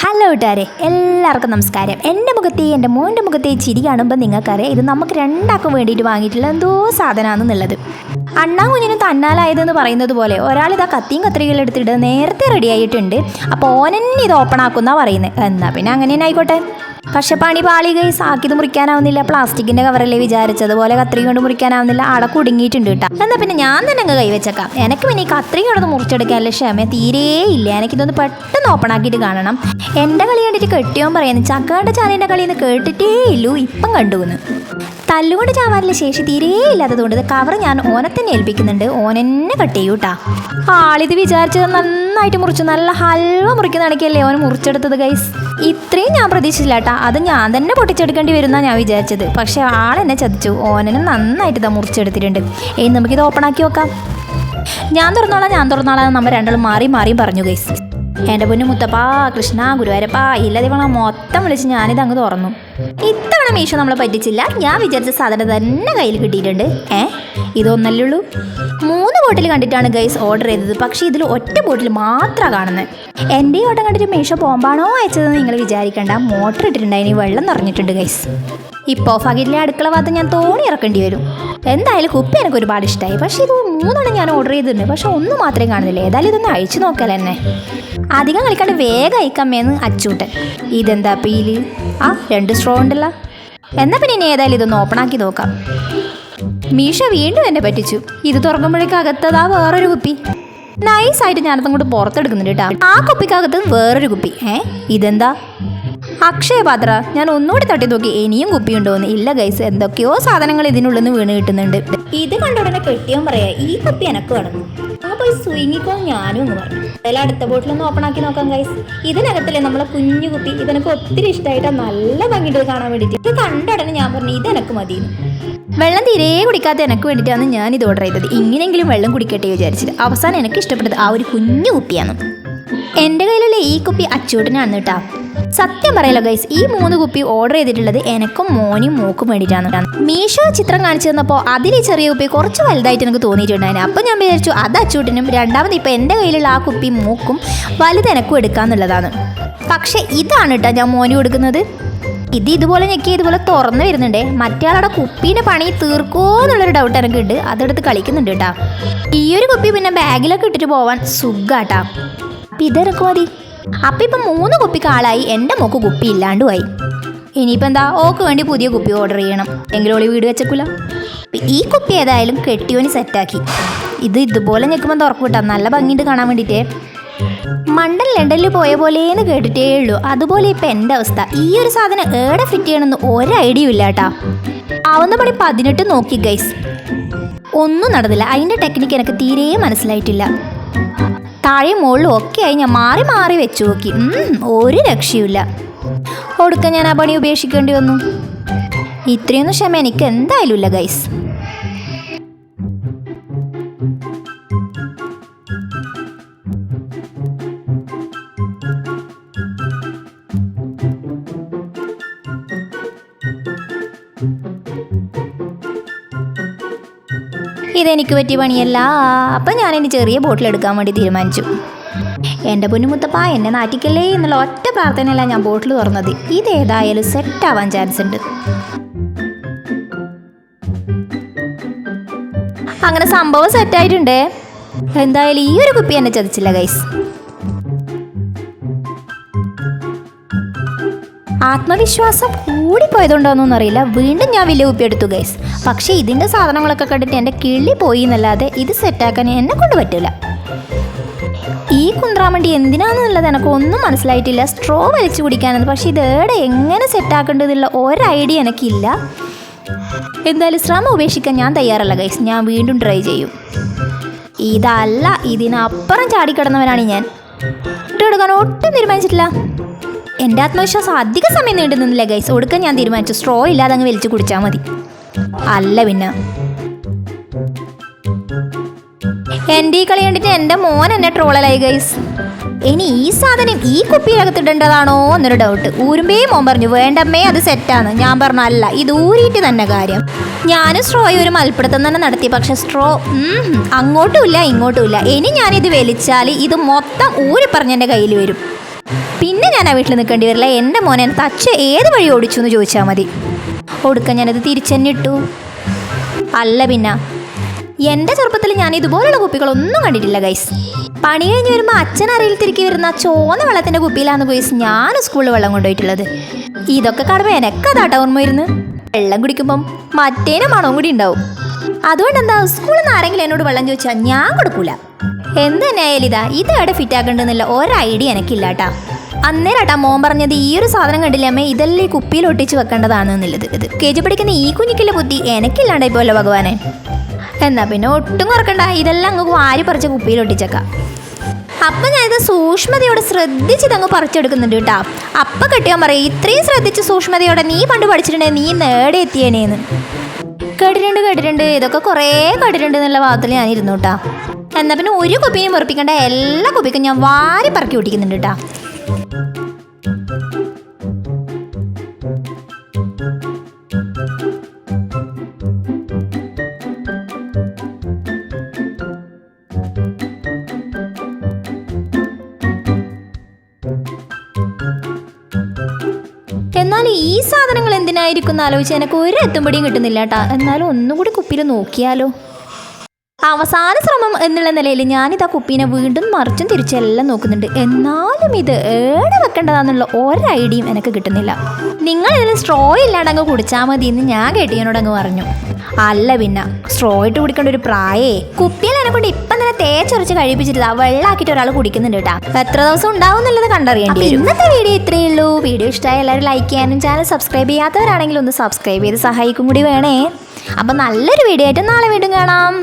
Hello കൂട്ടുകാരെ എല്ലാവർക്കും നമസ്കാരം. എന്റെ മുഖത്തെ എന്റെ മോന്റെ മുഖത്തെ ചിരി കാണുമ്പോൾ നിങ്ങൾക്കറിയാം ഇത് നമുക്ക് രണ്ടാക്കും വേണ്ടിയിട്ട് വാങ്ങിയിട്ടുള്ള എന്തോ സാധനമാണെന്നുള്ളത് അണ്ണാ കുഞ്ഞിനും തന്നാലായതെന്ന് പറയുന്നത് പോലെ ഒരാൾ ഇതാ കത്തിയും കത്രികളും എടുത്തിട്ട് നേരത്തെ റെഡി ആയിട്ടുണ്ട്. അപ്പോൾ ഓനെന്നെ ഇത് ഓപ്പൺ ആക്കുന്ന പറയുന്നത് എന്നാൽ പിന്നെ അങ്ങനെ തന്നെ ആയിക്കോട്ടെ. പക്ഷെ പണി പാളി ഗൈസ് ആക്കിത് മുറിക്കാനാവുന്നില്ല. പ്ലാസ്റ്റിക്കിന്റെ കവറല്ലേ വിചാരിച്ചതുപോലെ കത്രിക കൊണ്ട് മുറിക്കാനാവുന്നില്ല. ആടെ കുടുങ്ങിയിട്ടുണ്ട് കേട്ടോ. എന്നാ പിന്നെ ഞാൻ തന്നെ അങ്ങ് കൈവച്ചേക്കാം. എനിക്ക് പിന്നെ ഈ കത്രിക കൊണ്ടൊന്ന് മുറിച്ചെടുക്കാനുള്ള ക്ഷമ തീരേ ഇല്ല. എനിക്കിതൊന്ന് പെട്ടെന്ന് ഓപ്പൺ ആക്കിയിട്ട് കാണണം. എന്റെ കളി കണ്ടിട്ട് കെട്ടിയോൻ പറയുന്നു ചക്കാട്ട ചാനിന്റെ കളിന്ന് കേട്ടിട്ടേ ഇല്ലു. ഇപ്പം കണ്ടുവന്ന് തല്ലുകൊണ്ട് ചാവാനുള്ള ശേഷി തീരെ ഇല്ലാത്തതുകൊണ്ട് കവർ ഞാൻ ഓനെ തന്നെ ഏൽപ്പിക്കുന്നുണ്ട്. ഓനെന്നെ കട്ട് ചെയ്യൂട്ടാ ആളിത് വിചാരിച്ചത് നന്നായിട്ട് മുറിച്ചു. നല്ല ഹൽവ മുറിക്കുന്ന ഇടയ്ക്കല്ലേ ഓൻ മുറിച്ചെടുത്തത് ഗൈസ് ഇത്രയും ഞാൻ പ്രതീക്ഷിച്ചില്ല കേട്ടാ അത് ഞാൻ തന്നെ പൊട്ടിച്ചെടുക്കേണ്ടി വരുന്ന ഞാൻ വിചാരിച്ചത്. പക്ഷെ ആളെന്നെ ചതിച്ചു. ഓനെന്നെ നന്നായിട്ട് ഇതാ മുറിച്ചെടുത്തിട്ടുണ്ട്. ഏയ് നമുക്കിത് ഓപ്പൺ ആക്കി നോക്കാം. ഞാൻ തുറന്നോളാം ഞാൻ തുറന്നോളാം നമ്മൾ രണ്ടാളും മാറി മാറി പറഞ്ഞു ഗൈസ് എന്റെ പൊന്നു മുത്തപ്പാ കൃഷ്ണ ഗുരുവായൂരപ്പാ ഇല്ല ദിവണ മൊത്തം വിളിച്ച് ഞാനിത് അങ്ങ് തുറന്നു. ഇത്തവണ മീഷോ നമ്മളെ പറ്റിച്ചില്ല. ഞാൻ വിചാരിച്ച സാധനം തന്നെ കയ്യിൽ കിട്ടിയിട്ടുണ്ട്. ഏ? ഇതൊന്നല്ലേ ഉള്ളൂ? മൂന്ന് ബോട്ടിൽ കണ്ടിട്ടാണ് ഗൈസ് ഓർഡർ ചെയ്തത്. പക്ഷേ ഇതിൽ ഒറ്റ ബോട്ടിൽ മാത്രമാണ് കാണുന്നത് എന്റെ ഓട്ടം കണ്ടിട്ട് മീഷോ പോകുമ്പാണോ അയച്ചതെന്ന് നിങ്ങൾ വിചാരിക്കേണ്ട. മോട്ടർ ഇട്ടിട്ടുണ്ടായിനി വെള്ളം നിറഞ്ഞിട്ടുണ്ട് ഗൈസ് ഇപ്പോൾ ഫകിലെ അടുക്കള ഭാഗത്ത് ഞാൻ തോണി ഇറക്കേണ്ടി വരും. എന്തായാലും കുപ്പി എനിക്ക് ഒരുപാട് ഇഷ്ടമായി പക്ഷേ ഇത് മൂന്നെണ്ണം ഞാൻ ഓർഡർ ചെയ്തിട്ടുണ്ട്. പക്ഷേ ഒന്നും മാത്രമേ കാണുന്നില്ല. ഏതായാലും ഇതൊന്ന് അഴിച്ചു നോക്കൽ തന്നെ. അധികം കളിക്കാണ്ട് വേഗം അയക്കമ്മേന്ന് അച്ചൂട്ടൻ. ഇതെന്താ പീൽ? ആ രണ്ട് സ്ട്രോ ഉണ്ടല്ലോ. എന്നാൽ പിന്നെ ഇനി ഏതായാലും ഇതൊന്ന് ഓപ്പൺ ആക്കി നോക്കാം. മീഷ വീണ്ടും എന്നെ പറ്റിച്ചു. ഇത് തുറക്കുമ്പോഴേക്കും അകത്തതാ വേറൊരു കുപ്പി. നൈസായിട്ട് ഞാനതങ്ങോട്ട് പുറത്തെടുക്കുന്നുണ്ട് കേട്ടോ. ആ കുപ്പിക്കകത്ത് വേറൊരു കുപ്പി. ഏ ഇതെന്താ? അക്ഷയ അക്ഷയപാത്ര ഞാൻ ഒന്നുകൂടി തട്ടി നോക്കി ഇനിയും കുപ്പിയുണ്ടോന്ന്. ഇല്ല ഗൈസ് എന്തൊക്കെയോ സാധനങ്ങൾ ഇതിനുള്ളിൽ നിന്ന് വീണ് കിട്ടുന്നുണ്ട്. ഇത് കണ്ട ഉടനെ കെട്ടിയോൻ പറയാ ഈ കുപ്പി എനക്ക് വേണം. ആ പോയി സ്വിങ്ങിക്കോ ഞാനും എന്ന് പറഞ്ഞു അതിൽ അടുത്ത ബോട്ടിൽ ഒന്ന് ഓപ്പൺ ആക്കി നോക്കാം ഗൈസ് ഇതിനകത്തല്ലേ നമ്മളെ കുഞ്ഞു കുട്ടി. ഇതെനിക്ക് ഒത്തിരി ഇഷ്ടമായിട്ട് നല്ല ഭംഗിയിട്ട് കാണാൻ വേണ്ടിയിട്ട്. ഇത് കണ്ടടനെ ഞാൻ പറഞ്ഞു ഇത് എനക്ക് മതി വെള്ളം തീരെ കുടിക്കാത്ത എനക്ക് വേണ്ടിയിട്ടാണ് ഞാൻ ഇത് ഓർഡർ ചെയ്തത്. ഇങ്ങനെയെങ്കിലും വെള്ളം കുടിക്കട്ടെ വിചാരിച്ചത് അവസാനം എനിക്ക് ഇഷ്ടപ്പെട്ടത് ആ ഒരു കുഞ്ഞു കുപ്പിയാണ് എന്റെ കയ്യിലുള്ള ഈ കുപ്പി അച്ചൂട്ടിനാണ് കേട്ടോ സത്യം പറയല്ലോ ഗൈസ് ഈ മൂന്ന് കുപ്പി ഓർഡർ ചെയ്തിട്ടുള്ളത് എനക്കും മോനും മൂക്കും വേണ്ടിയിട്ടാണ് മീഷോ ചിത്രം കാണിച്ചു തന്നപ്പോൾ അതിൽ ഈ ചെറിയ കുപ്പി കുറച്ച് വലുതായിട്ട് എനിക്ക് തോന്നിയിട്ടുണ്ടായിരുന്നു അപ്പം ഞാൻ വിചാരിച്ചു അത് അച്ചൂട്ടിനും രണ്ടാമത് ഇപ്പോൾ എന്റെ കയ്യിലുള്ള ആ കുപ്പി മൂക്കും വലുത് എനക്കും എടുക്കാന്നുള്ളതാണ്. പക്ഷേ ഇതാണ് കേട്ടോ ഞാൻ മോന് കൊടുക്കുന്നത്. ഇത് ഇതുപോലെ ഞെക്കി ഇതുപോലെ തുറന്നു വരുന്നുണ്ട്. മറ്റേ ആളുടെ കുപ്പീന്റെ പണി തീർക്കോ എന്നുള്ളൊരു ഡൗട്ട് എനിക്കുണ്ട്. അതെടുത്ത് കളിക്കുന്നുണ്ട് കേട്ടോ ഈ ഒരു കുപ്പി പിന്നെ ബാഗിലൊക്കെ ഇട്ടിട്ട് പോവാൻ സുഖാട്ടാ അപ്പം ഇതെനക്ക് മതി. അപ്പം ഇപ്പം മൂന്ന് കുപ്പി ആളായി. എന്റെ മോക്ക് കുപ്പി ഇല്ലാണ്ടുമായി ഇനിയിപ്പോൾ എന്താ? ഓക്ക് വേണ്ടി പുതിയ കുപ്പി ഓർഡർ ചെയ്യണം. എങ്കിലും ഓളി വീട് വെച്ചക്കൂല. ഈ കുപ്പി ഏതായാലും കെട്ടിയോന് സെറ്റാക്കി. ഇത് ഇതുപോലെ ഞെക്കുമ്പോൾ തുറക്കു കിട്ടാം. നല്ല ഭംഗിയുണ്ട് കാണാൻ വേണ്ടിയിട്ടേ. മണ്ടൻ ലണ്ടനിൽ പോയ പോലേന്ന് കേട്ടിട്ടേ ഉള്ളൂ. അതുപോലെ ഇപ്പം എന്റെ അവസ്ഥ. ഈ ഒരു സാധനം ഏടെ ഫിറ്റ് ചെയ്യണമെന്ന് ഒരു ഐഡിയ ഇല്ല കേട്ടാ. ആവുന്ന പണി പതിനെട്ട് നോക്കി ഗൈസ് ഒന്നും നടന്നില്ല. അതിന്റെ ടെക്നിക്ക് എനിക്ക് തീരെ മനസ്സിലായിട്ടില്ല. താഴെയും മുകളിലും ഒക്കെ ആയി ഞാൻ മാറി മാറി വെച്ചു നോക്കി. ഒരു രക്ഷയുമില്ല. ഒടുക്കം ഞാൻ ആ പണി ഉപേക്ഷിക്കേണ്ടി വന്നു. ഇത്രയൊന്നും ക്ഷമ എനിക്ക് എന്തായാലും ഇല്ല ഗൈസ് ഇതെനിക്ക് പറ്റിയ പണിയല്ല. അപ്പം ഞാൻ എന്റെ ചെറിയ ബോട്ടിൽ എടുക്കാൻ വേണ്ടി തീരുമാനിച്ചു. എന്റെ പൊന്നുമുത്തപ്പ എന്നെ നാറ്റിക്കല്ലേ എന്നുള്ള ഒറ്റ പ്രാർത്ഥനയല്ല ഞാൻ ബോട്ടിൽ തുറന്നത്. ഇതേതായാലും സെറ്റ് ആവാൻ ചാൻസ് ഉണ്ട്. അങ്ങനെ സംഭവം സെറ്റായിട്ടുണ്ട് എന്തായാലും ഈ ഒരു കുപ്പി എന്നെ ചതിച്ചില്ല ഗൈസ് ആത്മവിശ്വാസം കൂടി കൂടിപ്പോയതുണ്ടോന്നൊന്നും അറിയില്ല വീണ്ടും ഞാൻ വലിയ കുപ്പി എടുത്തു ഗൈസ് പക്ഷേ ഇതിന്റെ സാധനങ്ങളൊക്കെ കണ്ടിട്ട് എന്റെ കിള്ളി പോയി എന്നല്ലാതെ ഇത് സെറ്റാക്കാൻ എന്നെ കൊണ്ട് പറ്റില്ല. ഈ കുന്ത്രാമണ്ടി എന്തിനാണെന്നുള്ളത് എനിക്ക് ഒന്നും മനസ്സിലായിട്ടില്ല. സ്ട്രോ വലിച്ചു കുടിക്കാനെന്ന് പക്ഷേ ഇത് ഏടെ എങ്ങനെ സെറ്റാക്കേണ്ടതെന്നുള്ള ഒരു ഐഡിയ എനിക്കില്ല. എന്തായാലും ശ്രമം ഉപേക്ഷിക്കാൻ ഞാൻ തയ്യാറല്ല ഗൈസ് ഞാൻ വീണ്ടും ട്രൈ ചെയ്യും. ഇതല്ല ഇതിനപ്പുറം ചാടിക്കിടന്നവനാണ് ഞാൻ. ഇട്ടുകൊടുക്കാൻ ഒട്ടും തീരുമാനിച്ചിട്ടില്ല. എന്റെ ആത്മവിശ്വാസം അധിക സമയം നീണ്ടു നിന്നില്ല ഗൈസ് ഒടുക്കാൻ ഞാൻ തീരുമാനിച്ചു. സ്ട്രോ ഇല്ലാതെ അങ്ങ് വലിച്ചു കുടിച്ചാൽ മതി. അല്ല പിന്നെ. എന്റെ ഈ കളി കണ്ടിട്ട് എന്റെ മോൻ എന്നെ ട്രോളലായി ഗൈസ് ഇനി ഈ സാധനം ഈ കുപ്പിയിലകത്തിടേണ്ടതാണോ എന്നൊരു ഡൗട്ട് ഊരുമ്പേ മോൻ പറഞ്ഞു വേണ്ടമ്മേ അത് സെറ്റാണ് ഞാൻ പറഞ്ഞു അല്ല ഇത് ഊരിയിട്ട് തന്നെ കാര്യം. ഞാനും സ്ട്രോയി ഒരു മൽപ്പിടുത്തം തന്നെ നടത്തി. പക്ഷെ സ്ട്രോ അങ്ങോട്ടുമില്ല ഇങ്ങോട്ടുമില്ല ഇനി ഞാനിത് വലിച്ചാൽ ഇത് മൊത്തം ഊരി പറഞ്ഞെന്റെ കയ്യിൽ വരും. പിന്നെ ഞാൻ ആ വീട്ടിൽ നിൽക്കേണ്ടി വരില്ല. എന്റെ മോനെ തച്ച ഏത് വഴി ഓടിച്ചു എന്ന് ചോദിച്ചാൽ മതി. ഒടുക്ക ഞാനത് തിരിച്ചെന്നെ ഇട്ടു അല്ല പിന്നെ എന്റെ ചെറുപ്പത്തിൽ ഞാൻ ഇതുപോലുള്ള കുപ്പികളൊന്നും കണ്ടിട്ടില്ല ഗൈസ് പണി കഴിഞ്ഞ് വരുമ്പോൾ അച്ഛൻ അറിയിൽ തിരികെ വരുന്ന ചോന്ന വെള്ളത്തിന്റെ കുപ്പിയിലാണ് ഗൈസ് ഞാൻ സ്കൂളിൽ വെള്ളം കൊണ്ടുപോയിട്ടുള്ളത്. ഇതൊക്കെ കാണുമ്പോൾ എനക്കതാട്ട ഓർമ്മ വരുന്നു വെള്ളം കുടിക്കുമ്പം മറ്റേനും മണവും കൂടി ഉണ്ടാവും. അതുകൊണ്ട് എന്താ സ്കൂളിൽ നിന്ന് ആരെങ്കിലും എന്നോട് വെള്ളം ചോദിച്ചാൽ ഞാൻ കൊടുക്കൂല. എന്ത് തന്നെ ഇതാ ഇത് അവിടെ ഫിറ്റ് ആക്കണ്ടെന്നുള്ള ഒരു ഐഡിയ എനിക്കില്ല കേട്ടാ അന്നേരാട്ടാ മോൻ പറഞ്ഞത് ഈ ഒരു സാധനം കണ്ടില്ലേ അമ്മേ ഇതെല്ലാം ഈ കുപ്പിയിൽ ഒട്ടിച്ച് വെക്കേണ്ടതാണ് എന്നുള്ളത് ഇത് കെ ജി പഠിക്കുന്ന ഈ കുഞ്ഞിക്കുള്ള ബുദ്ധി എനിക്കില്ലാണ്ടായി പോലെ ഭഗവാനെ. എന്നാ പിന്നെ ഒട്ടും കുറക്കണ്ട ഇതെല്ലാം അങ്ങ് വാരി പറിച്ച കുപ്പിയിൽ ഒട്ടിച്ചേക്കാം. അപ്പം ഞാനിത് സൂക്ഷ്മതയോടെ ശ്രദ്ധിച്ച് ഇതങ്ങ് പറിച്ചെടുക്കുന്നുണ്ട് കേട്ടാ. അപ്പ കെട്ടിയാൻ പറയും ഇത്രയും ശ്രദ്ധിച്ച് സൂക്ഷ്മതയോടെ നീ പണ്ട് പഠിച്ചിട്ടുണ്ടെങ്കിൽ നീ നേടെ എത്തിയേനേന്ന്? കേട്ടിട്ടുണ്ട് കേട്ടിട്ടുണ്ട്. ഇതൊക്കെ കുറേ കേട്ടിട്ടുണ്ട് എന്നുള്ള ഭാഗത്തിൽ ഞാൻ ഇരുന്നു കേട്ടാ. എന്നാ പിന്നെ ഒരു കുപ്പിയും വെറുപ്പിക്കേണ്ട. എല്ലാ കുപ്പിക്കും ഞാൻ വാരി പറക്കി ഒട്ടിക്കുന്നുണ്ട് കേട്ടാ. എന്നാൽ ഈ സാധനങ്ങൾ എന്തിനായിരിക്കും എന്ന് ആലോചിച്ച് എനിക്ക് ഒരു എത്തുമ്പടിയും കിട്ടുന്നില്ല കേട്ടാ. എന്നാലും ഒന്നുകൂടി കുപ്പിയിൽ നോക്കിയാലോ. അവസാന ശ്രമം എന്നുള്ള നിലയിൽ ഞാനിതാ കുപ്പീനെ വീണ്ടും മറിച്ചും തിരിച്ചെല്ലാം നോക്കുന്നുണ്ട്. എന്നാലും ഇത് ഏടെ വെക്കേണ്ടതാന്നുള്ള ഒരു ഐഡിയയും എനിക്ക് കിട്ടുന്നില്ല. നിങ്ങൾ ഇതിന് സ്ട്രോ ഇല്ലാണ്ട് അങ്ങ് കുടിച്ചാൽ മതി എന്ന് ഞാൻ കേട്ടിയനോട് അങ്ങ് പറഞ്ഞു. അല്ല പിന്നെ സ്ട്രോ ഇട്ട് കുടിക്കേണ്ട ഒരു പ്രായേ. കുപ്പിയിൽ എന്നെ കൊണ്ട് ഇപ്പം തന്നെ തേച്ചൊറിച്ച് കഴിപ്പിച്ചിട്ട് വെള്ളമാക്കിയിട്ട് ഒരാൾ കുടിക്കുന്നുണ്ട് കേട്ടാ. എത്ര ദിവസം ഉണ്ടാവും എന്നുള്ളത് കണ്ടറിയേണ്ടി. ഇന്നത്തെ വീഡിയോ ഇത്രയേ ഉള്ളൂ. വീഡിയോ ഇഷ്ടമായ എല്ലാവരും ലൈക്ക് ചെയ്യാനും ചാനൽ സബ്സ്ക്രൈബ് ചെയ്യാത്തവരാണെങ്കിൽ ഒന്ന് സബ്സ്ക്രൈബ് ചെയ്ത് സഹായിക്കും കൂടി വേണേ. അപ്പം നല്ലൊരു വീഡിയോ ആയിട്ട് നാളെ വീണ്ടും കാണാം.